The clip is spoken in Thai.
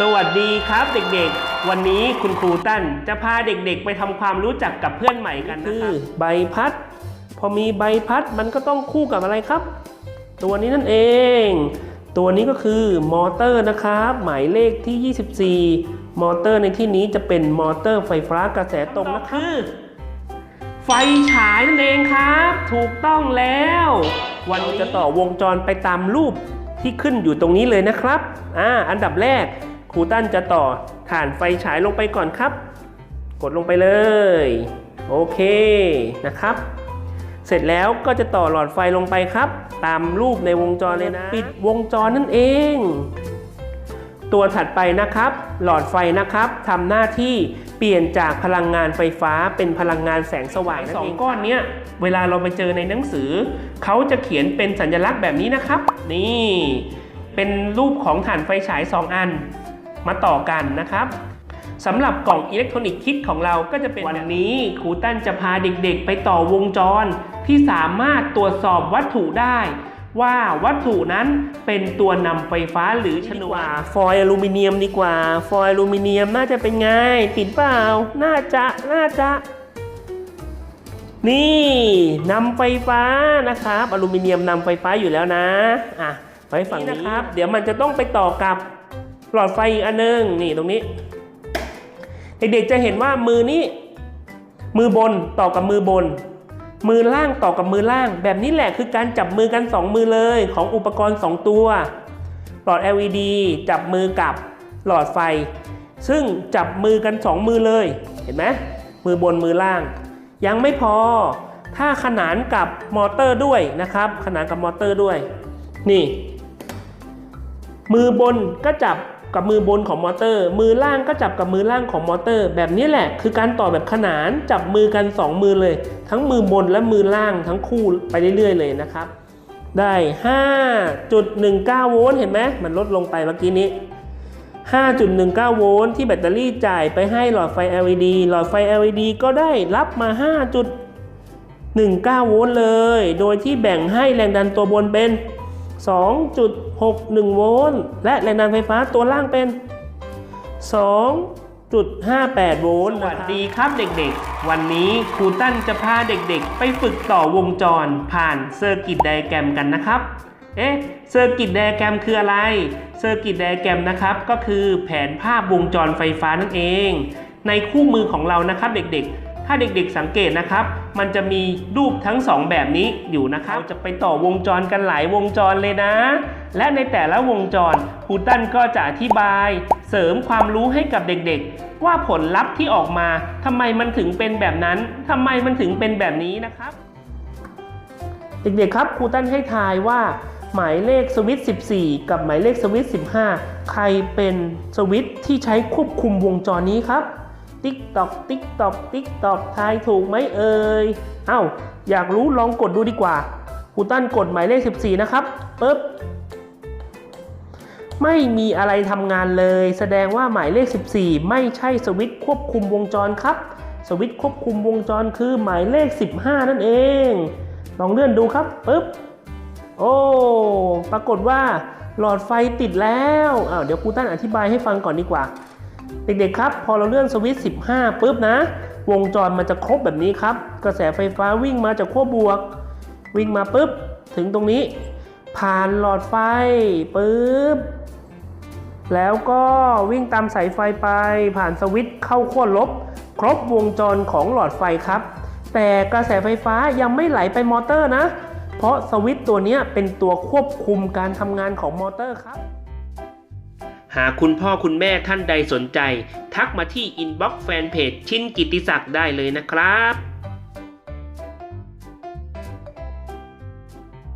สวัสดีครับเด็กๆ วันนี้คุณครูตั้นจะพาเด็กๆ ไปทำความรู้จักกับเพื่อนใหม่กันนะครับใบพัด พอมีใบพัดมันก็ต้องคู่กับอะไรครับ ตัวนี้นั่นเอง ตัวนี้ก็คือมอเตอร์นะครับ หมายเลขที่ 24 มอเตอร์ในที่นี้จะเป็นมอเตอร์ไฟฟ้ากระแสตรงนะครับไฟฉายนั่นเองครับ ถูกต้องแล้ว วันนี้จะต่อวงจรไปตามรูปที่ขึ้นอยู่ตรงนี้เลยนะครับ อ่า อันดับแรกค รูตั้นจะต่อฐานไฟฉายลงไปก่อนครับ กดลงไปเลย โอเคนะครับ เสร็จแล้วก็จะต่อหลอดไฟลงไปครับ ตามรูปในวงจรเลยนะ ปิดวงจรนั่นเอง ตัวถัดไปนะครับ หลอดไฟนะครับทำหน้าที่เปลี่ยนจากพลังงานไฟฟ้าเป็นพลังงานแสงสว่างสองก้อนเนี้ยเวลาเราไปเจอในหนังสือ เขาจะเขียนเป็นสัญลักษณ์แบบนี้นะครับ นี่ เป็นรูปของฐานไฟฉาย 2 อัน มาต่อกันนะครับสำหรับกล่องอิเล็กทรอนิกส์คิดของเราก็จะเป็นวันนี้ครูตั้นจะพาเด็กๆ ไปต่อวงจร ที่สามารถตรวจสอบวัตถุได้ ว่าวัตถุนั้นเป็นตัวนำไฟฟ้าหรือชนวนฟอยล์อลูมิเนียมดีกว่า ฟอยล์อลูมิเนียมน่าจะเป็นไง ติดเปล่า น่าจะน่าจะนี่นำไฟฟ้านะครับ อลูมิเนียมนำไฟฟ้าอยู่แล้วนะอะไว้ฝั่งนี้นะครับ เดี๋ยวมันจะต้องไปต่อกับ หลอดไฟอีกอันนึงนี่ตรงนี้ เด็กๆจะเห็นว่ามือนี้ มือบนต่อกับมือบน มือล่างต่อกับมือล่าง แบบนี้แหละคือการจับมือกัน 2 มือเลยของอุปกรณ์ 2 ตัว หลอด LED จับมือกับหลอดไฟ ซึ่งจับมือกัน 2 มือเลยเห็นไหมมือบนมือล่าง ยังไม่พอถ้าขนานกับมอเตอร์ด้วยนะครับ ขนานกับมอเตอร์ด้วย นี่ มือบนก็จับ กับมือบนของมอเตอร์ มือล่างก็จับกับมือล่างของมอเตอร์ แบบนี้แหละ คือการต่อแบบขนานจับมือกัน 2 มือเลย ทั้งมือบนและมือล่างทั้งคู่ไปเรื่อยๆเลยนะครับ ได้ 5.19 โวลต์เห็นไหมมันลดลงไปเมื่อกี้นี้ 5.19 โวลต์ที่แบตเตอรี่จ่ายไปให้หลอดไฟ LED หลอดไฟ LED ก็ได้รับมา 5.19 โวลต์เลย โดยที่แบ่งให้แรงดันตัวบนเป็น 2.61 โวลต์ และแรงดันไฟฟ้าตัวล่างเป็น 2.58 โวลต์ สวัสดีครับเด็กๆ วันนี้ครูตั้นจะพาเด็กๆ ไปฝึกต่อวงจรผ่านเซอร์กิตไดแกรมกันนะครับ เอ๊ะ เซอร์กิตไดแกรมคืออะไร เซอร์กิตไดแกรมนะครับ ก็คือแผนภาพวงจรไฟฟ้านั่นเอง ในคู่มือของเรานะครับเด็กๆ ถ้าเด็กๆสังเกตนะครับ มันจะมีรูปทั้งสองแบบนี้อยู่นะครับจะไปต่อวงจรกันหลายวงจรเลยนะ และในแต่ละวงจรครูตั้นก็จะอธิบาย เสริมความรู้ให้กับเด็กๆ ว่าผลลัพธ์ที่ออกมาทำไมมันถึงเป็นแบบนั้นทำไมมันถึงเป็นแบบนี้นะครับ เด็กๆครับครูตั้นให้ทายว่า หมายเลขสวิตช์14 กับหมายเลขสวิตช์15 ใครเป็นสวิตช์ที่ใช้ควบคุมวงจรนี้ครับ ติ๊กตอกติ๊กตอกติ๊กตอกทายถูกไหมเอ่ยเอ้าอยากรู้ลองกดดูดีกว่าครูตั้นกดหมายเลข 14 นะครับปึ๊บไม่มีอะไรทำงานเลย แสดงว่าหมายเลข 14 ไม่ใช่สวิตช์ควบคุมวงจรครับ สวิตช์ควบคุมวงจรคือหมายเลข 15 นั่นเอง ลองเลื่อนดูครับปึ๊บโอ้ปรากฏว่าหลอดไฟติดแล้วอ้าวเดี๋ยวครูตั้นอธิบายให้ฟังก่อนดีกว่า เด็กๆครับ พอเราเลื่อนสวิตช์ 15ปุ๊บนะ วงจรมันจะครบแบบนี้ครับ กระแสไฟฟ้าวิ่งมาจากขั้วบวก วิ่งมาปุ๊บ ถึงตรงนี้ ผ่านหลอดไฟปุ๊บ แล้วก็วิ่งตามสายไฟไป ผ่านสวิตช์เข้าขั้วลบ ครบวงจรของหลอดไฟครับ แต่กระแสไฟฟ้ายังไม่ไหลไปมอเตอร์นะ เพราะสวิตช์ตัวนี้เป็นตัวควบคุมการทำงานของมอเตอร์ครับ หากคุณพ่อคุณแม่ท่านใดสนใจ ทักมาที่อินบ็อกซ์แฟนเพจชินกิติศักดิ์ได้เลยนะครับ